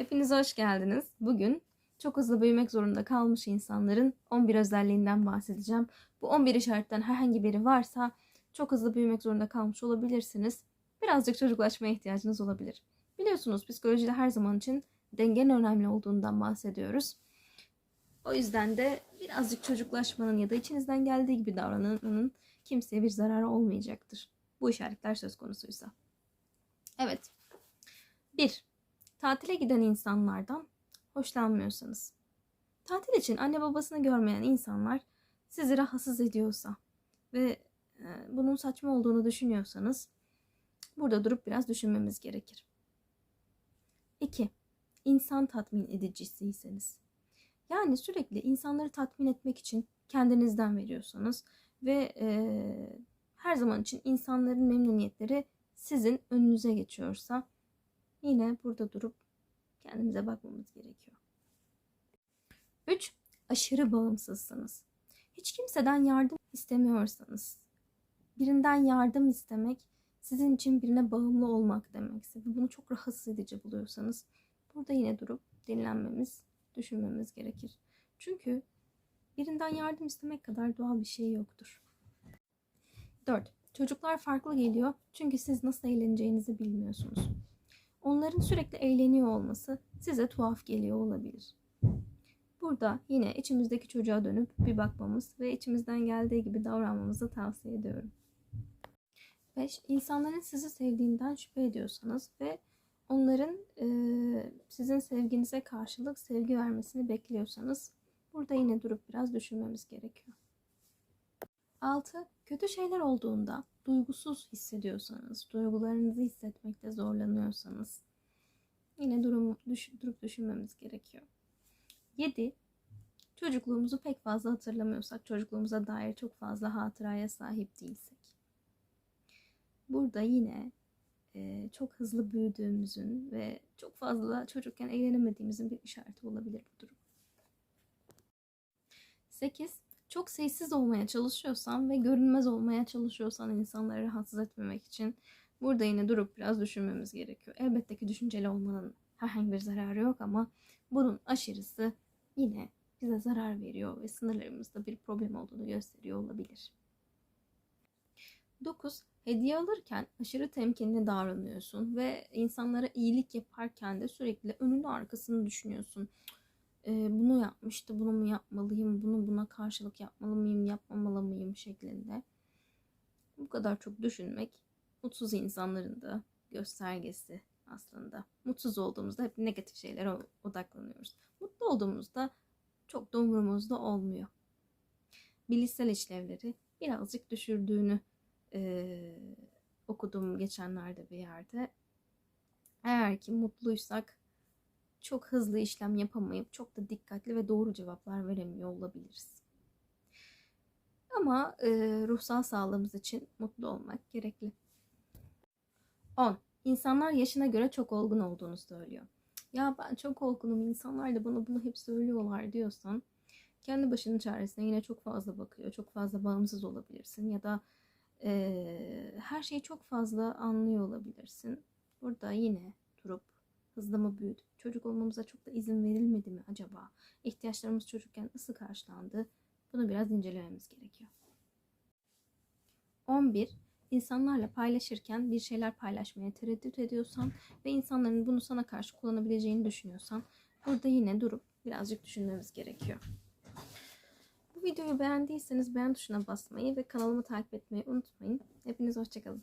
Hepiniz hoş geldiniz. Bugün çok hızlı büyümek zorunda kalmış insanların 11 özelliğinden bahsedeceğim. Bu 11 işaretten herhangi biri varsa çok hızlı büyümek zorunda kalmış olabilirsiniz. Birazcık çocuklaşmaya ihtiyacınız olabilir. Biliyorsunuz psikolojide her zaman için dengenin önemli olduğundan bahsediyoruz. O yüzden de birazcık çocuklaşmanın ya da içinizden geldiği gibi davranmanın kimseye bir zararı olmayacaktır. Bu işaretler söz konusuysa. Evet. 1. Tatile giden insanlardan hoşlanmıyorsanız. Tatil için anne babasını görmeyen insanlar sizi rahatsız ediyorsa ve e, bunun saçma olduğunu düşünüyorsanız burada durup biraz düşünmemiz gerekir. 2. İnsan tatmin edicisiyseniz. Yani sürekli insanları tatmin etmek için kendinizden veriyorsanız ve e, her zaman için insanların memnuniyetleri sizin önünüze geçiyorsa yine burada durup kendimize bakmamız gerekiyor. 3. Aşırı bağımsızsınız. Hiç kimseden yardım istemiyorsanız, birinden yardım istemek sizin için birine bağımlı olmak demekse ve bunu çok rahatsız edici buluyorsanız burada yine durup dinlenmemiz, düşünmemiz gerekir. Çünkü birinden yardım istemek kadar doğal bir şey yoktur. 4. Çocuklar farklı geliyor çünkü siz nasıl eğleneceğinizi bilmiyorsunuz. Onların sürekli eğleniyor olması size tuhaf geliyor olabilir. Burada yine içimizdeki çocuğa dönüp bir bakmamız ve içimizden geldiği gibi davranmamızı tavsiye ediyorum. 5. İnsanların sizi sevdiğinden şüphe ediyorsanız ve onların e, sizin sevginize karşılık sevgi vermesini bekliyorsanız burada yine durup biraz düşünmemiz gerekiyor. 6. Kötü şeyler olduğunda duygusuz hissediyorsanız, duygularınızı hissetmekte zorlanıyorsanız yine durum, düş, durup düşünmemiz gerekiyor. 7. Çocukluğumuzu pek fazla hatırlamıyorsak, çocukluğumuza dair çok fazla hatıraya sahip değilsek. Burada yine e, çok hızlı büyüdüğümüzün ve çok fazla çocukken eğlenemediğimizin bir işareti olabilir bu durum. 8. Çok sessiz olmaya çalışıyorsan ve görünmez olmaya çalışıyorsan insanları rahatsız etmemek için burada yine durup biraz düşünmemiz gerekiyor. Elbette ki düşünceli olmanın herhangi bir zararı yok ama bunun aşırısı yine bize zarar veriyor ve sınırlarımızda bir problem olduğunu gösteriyor olabilir. 9. Hediye alırken aşırı temkinli davranıyorsun ve insanlara iyilik yaparken de sürekli önünü arkasını düşünüyorsun. Ee, bunu yapmıştı, bunu mu yapmalıyım, bunu buna karşılık yapmalı mıyım, yapmamalı mıyım şeklinde. Bu kadar çok düşünmek mutsuz insanların da göstergesi aslında. Mutsuz olduğumuzda hep negatif şeylere odaklanıyoruz. Mutlu olduğumuzda çok da umurumuzda olmuyor. Bilişsel işlevleri birazcık düşürdüğünü e, okudum geçenlerde bir yerde. Eğer ki mutluysak çok hızlı işlem yapamayıp çok da dikkatli ve doğru cevaplar veremiyor olabiliriz. Ama e, ruhsal sağlığımız için mutlu olmak gerekli. 10. İnsanlar yaşına göre çok olgun olduğunu söylüyor. Ya ben çok olgunum, insanlar da bana bunu hep söylüyorlar diyorsan kendi başının çaresine yine çok fazla bakıyor. Çok fazla bağımsız olabilirsin ya da e, her şeyi çok fazla anlıyor olabilirsin. Burada yine durup hızlı mı büyüdük? Çocuk olmamıza çok da izin verilmedi mi acaba? İhtiyaçlarımız çocukken nasıl karşılandı? Bunu biraz incelememiz gerekiyor. 11. İnsanlarla paylaşırken bir şeyler paylaşmaya tereddüt ediyorsan ve insanların bunu sana karşı kullanabileceğini düşünüyorsan burada yine durup birazcık düşünmemiz gerekiyor. Bu videoyu beğendiyseniz beğen tuşuna basmayı ve kanalımı takip etmeyi unutmayın. Hepiniz hoşçakalın.